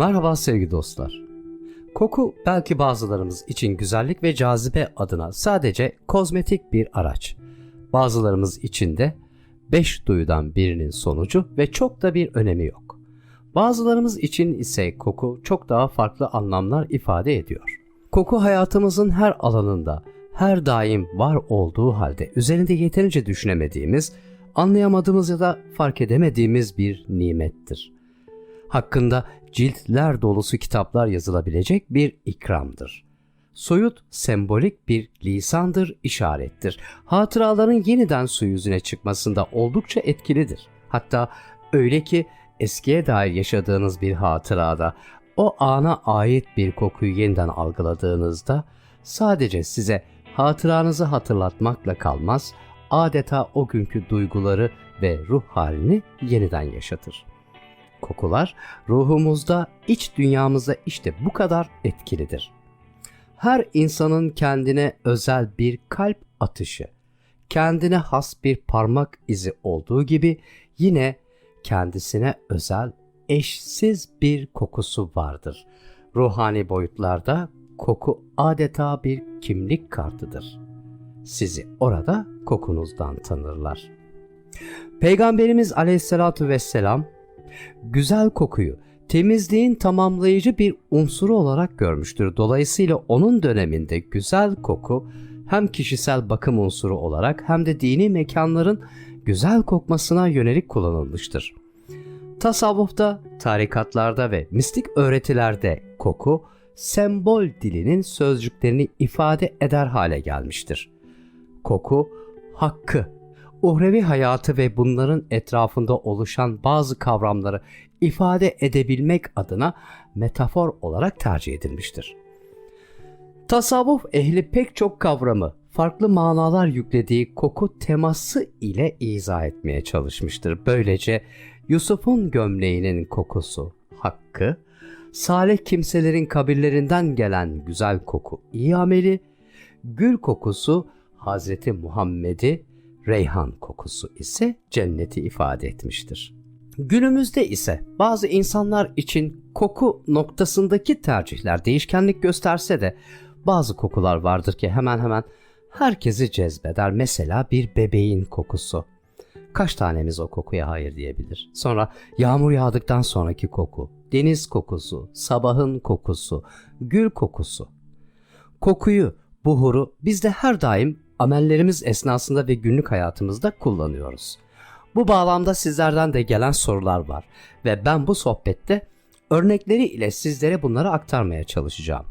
Merhaba sevgili dostlar. Koku belki bazılarımız için güzellik ve cazibe adına sadece kozmetik bir araç. Bazılarımız için de beş duyudan birinin sonucu ve çok da bir önemi yok. Bazılarımız için ise koku çok daha farklı anlamlar ifade ediyor. Koku hayatımızın her alanında, her daim var olduğu halde üzerinde yeterince düşünemediğimiz, anlayamadığımız ya da fark edemediğimiz bir nimettir hakkında ciltler dolusu kitaplar yazılabilecek bir ikramdır. Soyut, sembolik bir lisandır, işarettir. Hatıraların yeniden su yüzüne çıkmasında oldukça etkilidir. Hatta öyle ki eskiye dair yaşadığınız bir hatırada o ana ait bir kokuyu yeniden algıladığınızda sadece size hatıranızı hatırlatmakla kalmaz, adeta o günkü duyguları ve ruh halini yeniden yaşatır. Kokular ruhumuzda, iç dünyamızda işte bu kadar etkilidir. Her insanın kendine özel bir kalp atışı, kendine has bir parmak izi olduğu gibi yine kendisine özel eşsiz bir kokusu vardır. Ruhani boyutlarda koku adeta bir kimlik kartıdır. Sizi orada kokunuzdan tanırlar. Peygamberimiz aleyhissalatu vesselam güzel kokuyu temizliğin tamamlayıcı bir unsuru olarak görmüştür. Dolayısıyla onun döneminde güzel koku hem kişisel bakım unsuru olarak hem de dini mekanların güzel kokmasına yönelik kullanılmıştır. Tasavvufta, tarikatlarda ve mistik öğretilerde koku, sembol dilinin sözcüklerini ifade eder hale gelmiştir. Koku, hakkı, uhrevi hayatı ve bunların etrafında oluşan bazı kavramları ifade edebilmek adına metafor olarak tercih edilmiştir. Tasavvuf ehli pek çok kavramı farklı manalar yüklediği koku teması ile izah etmeye çalışmıştır. Böylece Yusuf'un gömleğinin kokusu hakkı, salih kimselerin kabirlerinden gelen güzel koku iyi ameli, gül kokusu Hazreti Muhammed'i reyhan kokusu ise cenneti ifade etmiştir. Günümüzde ise bazı insanlar için koku noktasındaki tercihler değişkenlik gösterse de bazı kokular vardır ki hemen hemen herkesi cezbeder. Mesela bir bebeğin kokusu. Kaç tanemiz o kokuya hayır diyebilir? Sonra yağmur yağdıktan sonraki koku, deniz kokusu, sabahın kokusu, gül kokusu. Kokuyu, buhuru biz de her daim amellerimiz esnasında ve günlük hayatımızda kullanıyoruz. Bu bağlamda sizlerden de gelen sorular var ve ben bu sohbette örnekleri ile sizlere bunları aktarmaya çalışacağım.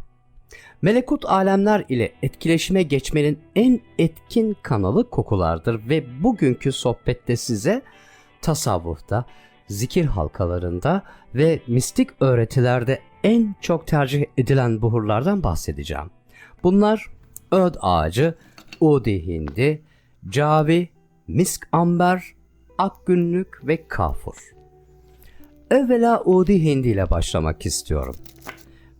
Melekut alemler ile etkileşime geçmenin en etkin kanalı kokulardır ve bugünkü sohbette size tasavvufta, zikir halkalarında ve mistik öğretilerde en çok tercih edilen buhurlardan bahsedeceğim. Bunlar öd ağacı, udi hindi, cavi, misk amber, ak günlük ve kafur. Evvela udi hindi ile başlamak istiyorum.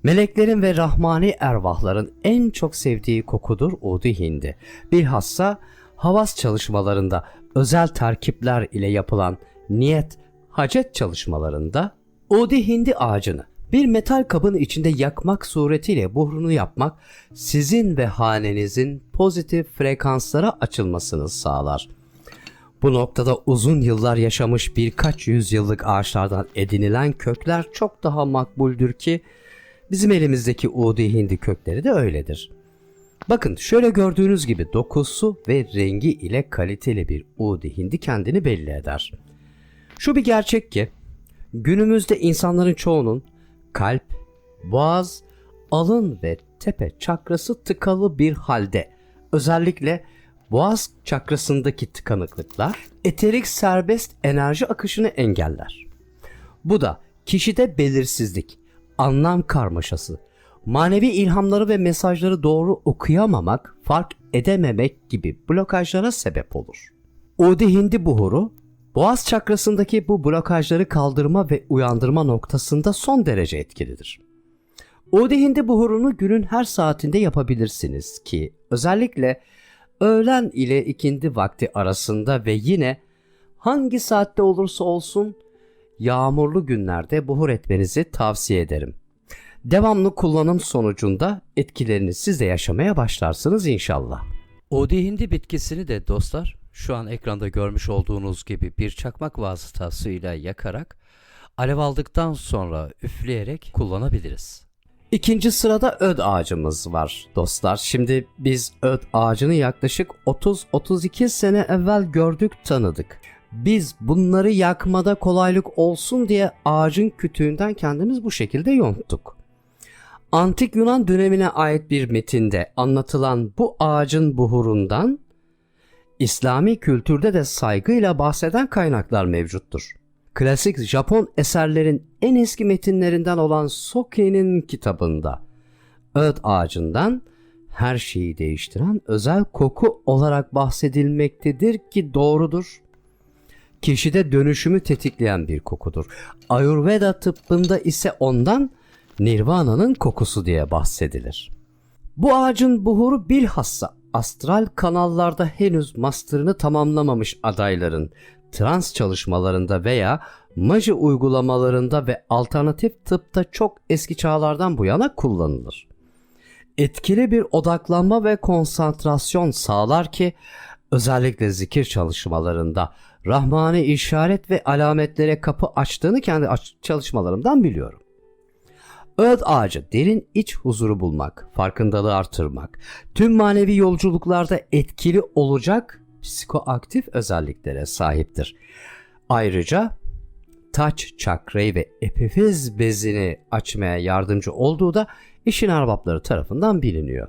Meleklerin ve rahmani ervahların en çok sevdiği kokudur udi hindi. Bilhassa havas çalışmalarında özel terkipler ile yapılan niyet, hacet çalışmalarında udi hindi ağacını bir metal kabın içinde yakmak suretiyle buhrunu yapmak sizin ve hanenizin pozitif frekanslara açılmasını sağlar. Bu noktada uzun yıllar yaşamış birkaç yüzyıllık ağaçlardan edinilen kökler çok daha makbuldür ki bizim elimizdeki udi hindi kökleri de öyledir. Bakın şöyle gördüğünüz gibi dokusu ve rengi ile kaliteli bir udi hindi kendini belli eder. Şu bir gerçek ki günümüzde insanların çoğunun kalp, boğaz, alın ve tepe çakrası tıkalı bir halde. Özellikle boğaz çakrasındaki tıkanıklıklar eterik serbest enerji akışını engeller. Bu da kişide belirsizlik, anlam karmaşası, manevi ilhamları ve mesajları doğru okuyamamak, fark edememek gibi blokajlara sebep olur. Udi hindi buhuru Boğaz çakrasındaki bu blokajları kaldırma ve uyandırma noktasında son derece etkilidir. Udi hindi buhurunu günün her saatinde yapabilirsiniz ki özellikle öğlen ile ikindi vakti arasında ve yine hangi saatte olursa olsun yağmurlu günlerde buhur etmenizi tavsiye ederim. Devamlı kullanım sonucunda etkilerini siz de yaşamaya başlarsınız inşallah. Odi hindi bitkisini de dostlar şu an ekranda görmüş olduğunuz gibi bir çakmak vasıtasıyla yakarak alev aldıktan sonra üfleyerek kullanabiliriz. İkinci sırada öd ağacımız var dostlar. Şimdi biz öd ağacını yaklaşık 30-32 sene evvel gördük tanıdık. Biz bunları yakmada kolaylık olsun diye ağacın kütüğünden kendimiz bu şekilde yonttuk. Antik Yunan dönemine ait bir metinde anlatılan bu ağacın buhurundan İslami kültürde de saygıyla bahseden kaynaklar mevcuttur. Klasik Japon eserlerin en eski metinlerinden olan Soke'nin kitabında öd ağacından her şeyi değiştiren özel koku olarak bahsedilmektedir ki doğrudur. Kişide dönüşümü tetikleyen bir kokudur. Ayurveda tıbbında ise ondan Nirvana'nın kokusu diye bahsedilir. Bu ağacın buhuru bilhassa astral kanallarda henüz master'ını tamamlamamış adayların trans çalışmalarında veya maji uygulamalarında ve alternatif tıpta çok eski çağlardan bu yana kullanılır. Etkili bir odaklanma ve konsantrasyon sağlar ki özellikle zikir çalışmalarında Rahmani işaret ve alametlere kapı açtığını kendi çalışmalarımdan biliyorum. Öğüt ağacı derin iç huzuru bulmak, farkındalığı artırmak, tüm manevi yolculuklarda etkili olacak psikoaktif özelliklere sahiptir. Ayrıca taç çakrayı ve epifiz bezini açmaya yardımcı olduğu da işin arbapları tarafından biliniyor.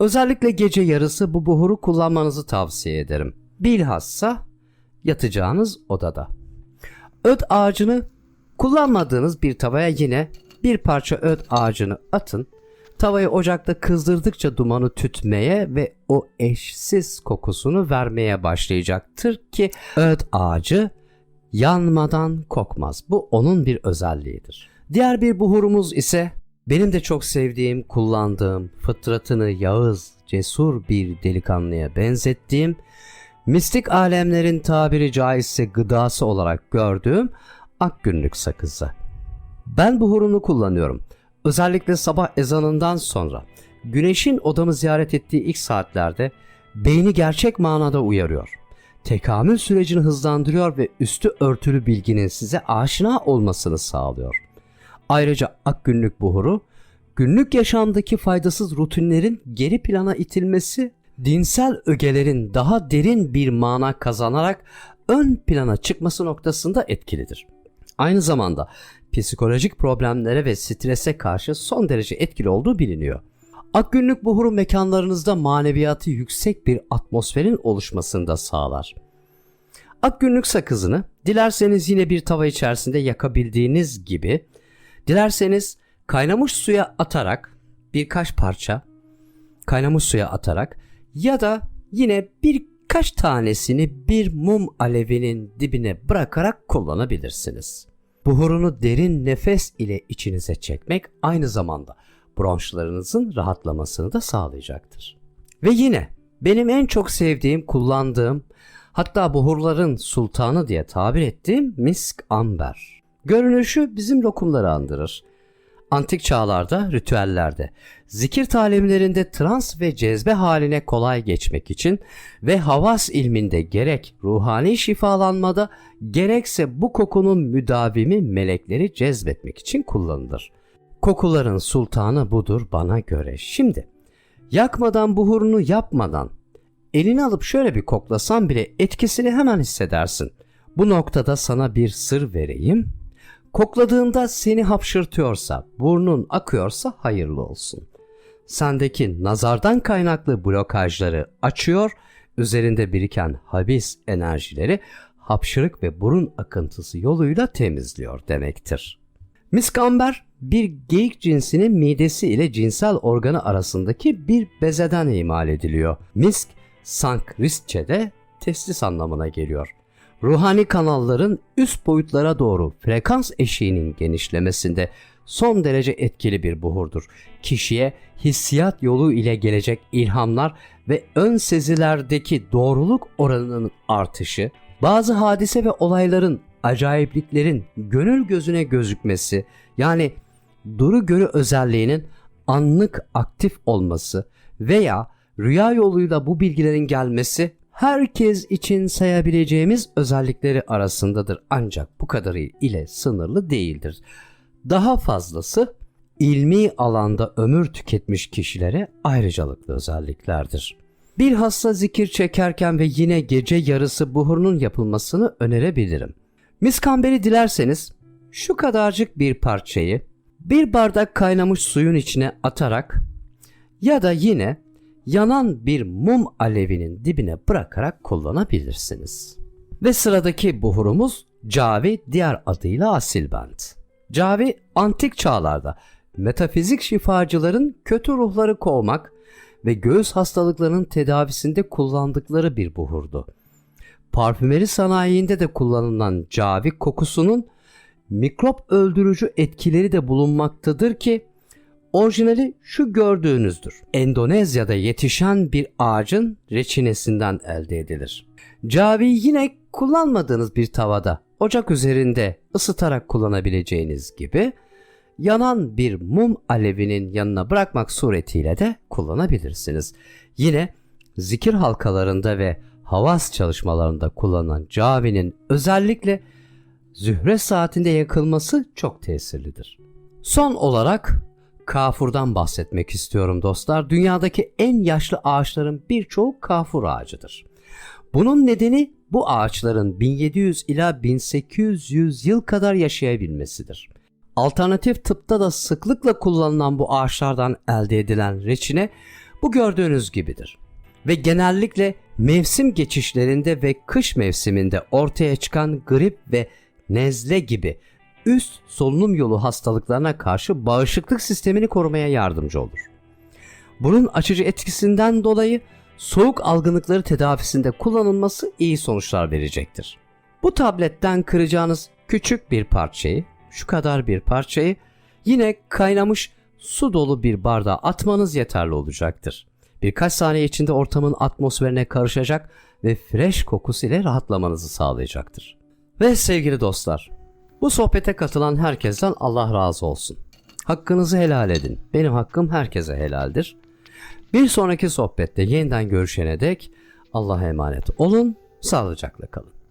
Özellikle gece yarısı bu buhuru kullanmanızı tavsiye ederim. Bilhassa yatacağınız odada. Öt ağacını kullanmadığınız bir tavaya yine bir parça öt ağacını atın. Tavayı ocakta kızdırdıkça dumanı tütmeye ve o eşsiz kokusunu vermeye başlayacaktır ki öt ağacı yanmadan kokmaz. Bu onun bir özelliğidir. Diğer bir buhurumuz ise benim de çok sevdiğim, kullandığım, fıtratını yağız, cesur bir delikanlıya benzettiğim, mistik alemlerin tabiri caizse gıdası olarak gördüğüm ak günlük sakızı. Ben buhurunu kullanıyorum. Özellikle sabah ezanından sonra güneşin odamı ziyaret ettiği ilk saatlerde beyni gerçek manada uyarıyor. Tekamül sürecini hızlandırıyor ve üstü örtülü bilginin size aşina olmasını sağlıyor. Ayrıca ak günlük buhuru günlük yaşamdaki faydasız rutinlerin geri plana itilmesi, dinsel ögelerin daha derin bir mana kazanarak ön plana çıkması noktasında etkilidir. Aynı zamanda psikolojik problemlere ve strese karşı son derece etkili olduğu biliniyor. Akgünlük buhuru mekanlarınızda maneviyatı yüksek bir atmosferin oluşmasını da sağlar. Akgünlük sakızını dilerseniz yine bir tava içerisinde yakabildiğiniz gibi dilerseniz kaynamış suya atarak birkaç parça kaynamış suya atarak ya da yine birkaç tanesini bir mum alevinin dibine bırakarak kullanabilirsiniz. Buhurunu derin nefes ile içinize çekmek aynı zamanda bronşlarınızın rahatlamasını da sağlayacaktır. Ve yine benim en çok sevdiğim, kullandığım, hatta buhurların sultanı diye tabir ettiğim misk amber. Görünüşü bizim lokumları andırır. Antik çağlarda, ritüellerde, zikir talimlerinde trans ve cezbe haline kolay geçmek için ve havas ilminde gerek ruhani şifalanmada gerekse bu kokunun müdavimi melekleri cezbetmek için kullanılır. Kokuların sultanı budur bana göre. Şimdi yakmadan buhurunu yapmadan elini alıp şöyle bir koklasan bile etkisini hemen hissedersin. Bu noktada sana bir sır vereyim. Kokladığında seni hapşırtıyorsa, burnun akıyorsa hayırlı olsun. Sendeki nazardan kaynaklı blokajları açıyor, üzerinde biriken habis enerjileri hapşırık ve burun akıntısı yoluyla temizliyor demektir. Miskamber bir geyik cinsinin midesi ile cinsel organı arasındaki bir bezeden imal ediliyor. Misk, Sanskritçe'de testis anlamına geliyor. Ruhani kanalların üst boyutlara doğru frekans eşiğinin genişlemesinde son derece etkili bir buhurdur. Kişiye hissiyat yolu ile gelecek ilhamlar ve ön sezilerdeki doğruluk oranının artışı, bazı hadise ve olayların acayipliklerin gönül gözüne gözükmesi yani duru görü özelliğinin anlık aktif olması veya rüya yoluyla bu bilgilerin gelmesi herkes için sayabileceğimiz özellikleri arasındadır ancak bu kadarı ile sınırlı değildir. Daha fazlası ilmi alanda ömür tüketmiş kişilere ayrıcalıklı özelliklerdir. Bilhassa zikir çekerken ve yine gece yarısı buhurunun yapılmasını önerebilirim. Miskamberi dilerseniz şu kadarcık bir parçayı bir bardak kaynamış suyun içine atarak ya da yine yanan bir mum alevinin dibine bırakarak kullanabilirsiniz. Ve sıradaki buhurumuz Cavi diğer adıyla Asilbent. Cavi antik çağlarda metafizik şifacıların kötü ruhları kovmak ve göğüs hastalıklarının tedavisinde kullandıkları bir buhurdu. Parfümeri sanayinde de kullanılan cavi kokusunun mikrop öldürücü etkileri de bulunmaktadır ki orijinali şu gördüğünüzdür. Endonezya'da yetişen bir ağacın reçinesinden elde edilir. Cavi yine kullanmadığınız bir tavada ocak üzerinde ısıtarak kullanabileceğiniz gibi yanan bir mum alevinin yanına bırakmak suretiyle de kullanabilirsiniz. Yine zikir halkalarında ve havas çalışmalarında kullanılan cavinin özellikle zühre saatinde yakılması çok tesirlidir. Son olarak kafurdan bahsetmek istiyorum dostlar. Dünyadaki en yaşlı ağaçların birçoğu kafur ağacıdır. Bunun nedeni bu ağaçların 1700 ila 1800 yıl kadar yaşayabilmesidir. Alternatif tıpta da sıklıkla kullanılan bu ağaçlardan elde edilen reçine bu gördüğünüz gibidir. Ve genellikle mevsim geçişlerinde ve kış mevsiminde ortaya çıkan grip ve nezle gibi üst solunum yolu hastalıklarına karşı bağışıklık sistemini korumaya yardımcı olur. Bunun açıcı etkisinden dolayı soğuk algınlıkları tedavisinde kullanılması iyi sonuçlar verecektir. Bu tabletten kıracağınız küçük bir parçayı, şu kadar bir parçayı yine kaynamış su dolu bir bardağa atmanız yeterli olacaktır. Birkaç saniye içinde ortamın atmosferine karışacak ve fresh kokusu ile rahatlamanızı sağlayacaktır. Ve sevgili dostlar, bu sohbete katılan herkesten Allah razı olsun. Hakkınızı helal edin. Benim hakkım herkese helaldir. Bir sonraki sohbette yeniden görüşene dek Allah'a emanet olun, sağlıcakla kalın.